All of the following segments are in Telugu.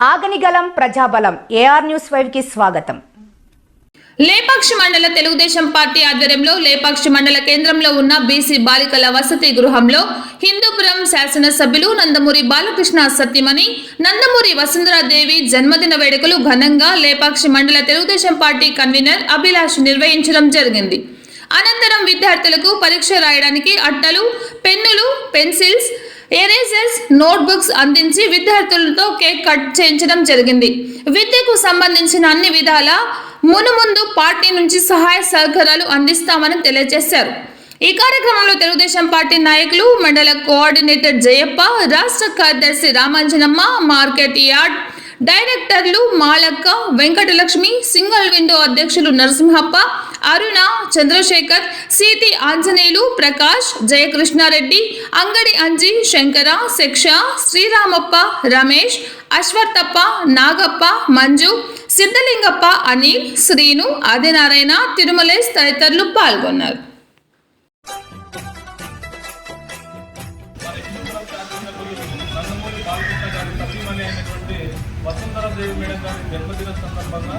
ఆగనిగలం ప్రజాబలం ఏఆర్ న్యూస్ ఫైవ్కి స్వాగతం. లేపాక్షి మండల తెలుగుదేశం పార్టీ ఆధ్వర్యంలో లేపాక్షి మండల కేంద్రంలో ఉన్న బీసీ బాలికల వసతి గృహంలో హిందూపురం శాసనసభ్యులు నందమూరి బాలకృష్ణ సత్యమణి నందమూరి వసుంధరాదేవి జన్మదిన వేడుకలు ఘనంగా లేపాక్షి మండల తెలుగుదేశం పార్టీ కన్వీనర్ అభిలాష్ నిర్వహించడం జరిగింది. అనంతరం విద్యార్థులకు పరీక్ష రాయడానికి అట్టలు పెన్నులు పెన్సిల్స్ నోట్బుక్స్ అందించి విద్యార్థులతో కేక్ కట్ చేయించడం జరిగింది. విద్యకు సంబంధించిన అన్ని విధాల మునుముందు పార్టీ నుంచి సహాయ సహకారాలు అందిస్తామని తెలియజేశారు. ఈ కార్యక్రమంలో తెలుగుదేశం పార్టీ నాయకులు మండల కోఆర్డినేటర్ జయప్ప రాష్ట్ర కార్యదర్శి రామాంజనమ్మ మార్కెట్ యార్డ్ డైరెక్టర్లు మాలక్క వెంకటలక్ష్మి సింగల్ విండో అధ్యక్షులు నరసింహప్ప అరుణ చంద్రశేఖర్ సీతి ఆంజనేయులు ప్రకాష్ జయకృష్ణారెడ్డి అంగడి అంజి శంకర శిక్ష శ్రీరామప్ప రమేష్ అశ్వత్థప్ప నాగప్ప మంజు సిద్ధలింగప్ప అనిల్ శ్రీను ఆదినారాయణ తిరుమలేష్ తదితరులు పాల్గొన్నారు. వసుంధరాదేవి మేడం గారి జన్మదిన సందర్భంగా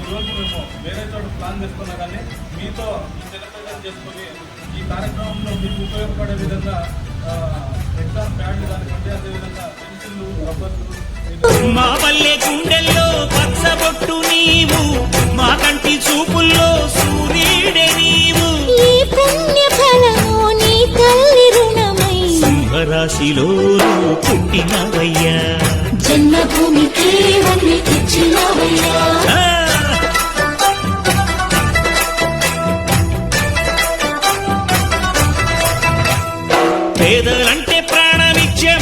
ఈరోజు మేము వేరే చోట ప్లాన్ చేసుకున్నా కానీ మీతో ఈ సెలబ్రేషన్ చేసుకొని ఈ కార్యక్రమంలో మీకు ఉపయోగపడే విధంగా ఎగ్జామ్ ప్యాడ్లు కానివ్వండి అదేవిధంగా పెన్సిళ్ళు రబ్బర్లు మా పల్లె గుండెల్లో పచ్చబొట్టు నీవు మా కంటి చూపుల్లో సూర్యుడే నీవు. ఈ పుణ్య ఫలము నీ తల్లి రుణమై. సింహరాశిలో పుట్టినవయ్యా. భూమికి ఉన్ని ఇచ్చినవయ్యా. పేదలంటే ప్రాణమిచ్చే